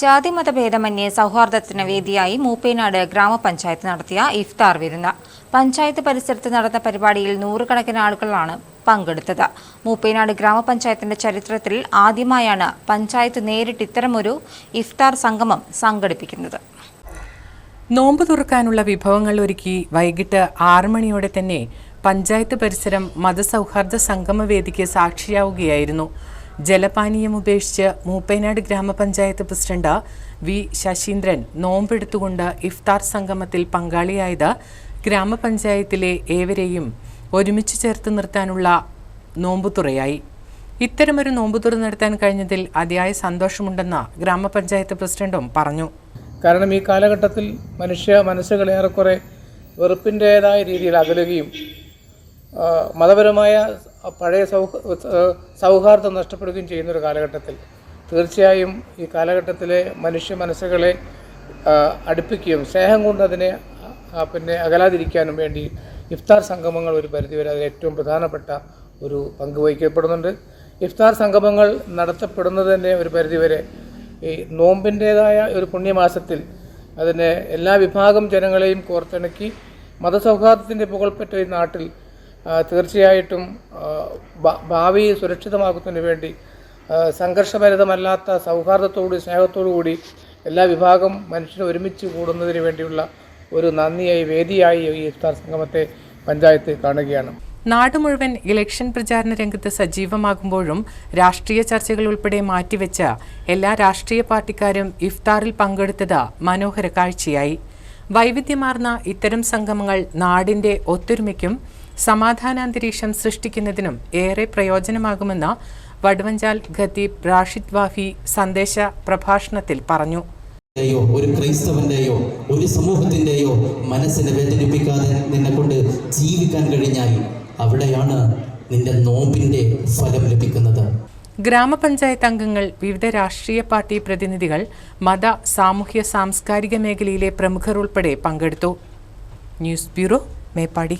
ജാതിമത ഭേദമന്യേ സൗഹാർദ്ദത്തിന് വേദിയായി മൂപ്പേനാട് ഗ്രാമപഞ്ചായത്ത് നടത്തിയ ഇഫ്താർ വിരുന്ന്. പഞ്ചായത്ത് പരിസരത്ത് നടന്ന പരിപാടിയിൽ നൂറുകണക്കിന് ആളുകളാണ് പങ്കെടുത്തത്. മൂപ്പേനാട് ഗ്രാമപഞ്ചായത്തിന്റെ ചരിത്രത്തിൽ ആദ്യമായാണ് പഞ്ചായത്ത് നേരിട്ട് ഇത്തരമൊരു ഇഫ്താർ സംഗമം സംഘടിപ്പിക്കുന്നത്. നോമ്പ് തുറക്കാനുള്ള വിഭവങ്ങൾ ഒരുക്കി വൈകിട്ട് ആറ് മണിയോടെ തന്നെ പഞ്ചായത്ത് പരിസരം മതസൗഹാർദ്ദ സംഗമവേദിക്ക് സാക്ഷിയാവുകയായിരുന്നു. ജലപാനീയം ഉപേക്ഷിച്ച് മൂപ്പേനാട് ഗ്രാമപഞ്ചായത്ത് പ്രസിഡന്റ് വി ശശീന്ദ്രൻ നോമ്പെടുത്തുകൊണ്ട് ഇഫ്താർ സംഗമത്തിൽ പങ്കാളിയായത് ഗ്രാമപഞ്ചായത്തിലെ ഏവരെയും ഒരുമിച്ച് ചേർത്ത് നിർത്താനുള്ള നോമ്പുതുറയായി ഇത്തരമൊരു നോമ്പുതുറ നടത്താൻ കഴിഞ്ഞതിൽ അതിയായ സന്തോഷമുണ്ടെന്ന് ഗ്രാമപഞ്ചായത്ത് പ്രസിഡന്റും പറഞ്ഞു. കാരണം ഈ കാലഘട്ടത്തിൽ മനുഷ്യ മനസ്സുകൾ ഏറെക്കുറെ വെറുപ്പിന്റേതായ രീതിയിൽ അകലുകയും മതപരമായ പഴയ സൗഹാർദ്ദം നഷ്ടപ്പെടുകയും ചെയ്യുന്നൊരു കാലഘട്ടത്തിൽ. തീർച്ചയായും ഈ കാലഘട്ടത്തിലെ മനുഷ്യ മനസ്സുകളെ അടുപ്പിക്കുകയും സ്നേഹം കൊണ്ട് അതിനെ പിന്നെ അകലാതിരിക്കാനും വേണ്ടി ഇഫ്താർ സംഗമങ്ങൾ ഒരു പരിധിവരെ അതിൽ ഏറ്റവും പ്രധാനപ്പെട്ട ഒരു പങ്ക് വഹിക്കപ്പെടുന്നുണ്ട്. ഇഫ്താർ സംഗമങ്ങൾ നടത്തപ്പെടുന്നത് തന്നെ ഒരു പരിധിവരെ ഈ നോമ്പിന്റേതായ ഒരു പുണ്യമാസത്തിൽ അതിനെ എല്ലാ വിഭാഗം ജനങ്ങളെയും കോർത്തിണക്കി മതസൗഹാർദ്ദത്തിന്റെ പുകൾപ്പെട്ട ഈ നാട്ടിൽ തീർച്ചയായിട്ടും ഭാവി സുരക്ഷിതമാക്കുന്നതിന് വേണ്ടി സംഘർഷഭരിതമല്ലാത്ത സൗഹാർദ്ദത്തോടു സ്നേഹത്തോടു കൂടി എല്ലാ വിഭാഗം മനുഷ്യനെ ഒരുമിച്ച് കൂടുന്നതിന് വേണ്ടിയുള്ള ഒരു നന്ദിയായി വേദിയായി ഈ ഇഫ്താർ സംഗമത്തെ പഞ്ചായത്ത് കാണുകയാണ്. നാട് മുഴുവൻ ഇലക്ഷൻ പ്രചാരണ രംഗത്ത് സജീവമാകുമ്പോഴും രാഷ്ട്രീയ ചർച്ചകൾ ഉൾപ്പെടെ മാറ്റിവെച്ച എല്ലാ രാഷ്ട്രീയ പാർട്ടിക്കാരും ഇഫ്താറിൽ പങ്കെടുത്തത് മനോഹര കാഴ്ചയായി. വൈവിധ്യമാർന്ന ഇത്തരം സംഗമങ്ങൾ നാടിന്റെ ഒത്തൊരുമയ്ക്കും സമാധാനാന്തരീക്ഷം സൃഷ്ടിക്കുന്നതിനും ഏറെ പ്രയോജനമാകുമെന്ന് വടുവഞ്ചാൽ ഖത്തീബ് റാഷിദ് വാഫി സന്ദേശ പ്രഭാഷണത്തിൽ പറഞ്ഞു. യോ ഒരു ക്രൈസ്തവന്റെയോ ഒരു സമൂഹത്തിന്റെയോ മനസ്സിനെ വേദനിപ്പിക്കാതെ നിന്നെ കൊണ്ട് ജീവിക്കാൻ കഴിഞ്ഞാൽ അവിടെയാണ് നിന്റെ നോമ്പിന്റെ ഫലം ലഭിക്കുന്നത്. ഗ്രാമപഞ്ചായത്ത് അംഗങ്ങൾ വിവിധ രാഷ്ട്രീയ പാർട്ടി പ്രതിനിധികൾ മത സാമൂഹ്യ സാംസ്കാരിക മേഖലയിലെ പ്രമുഖർ ഉൾപ്പെടെ പങ്കെടുത്തു. News bureau Meppadi.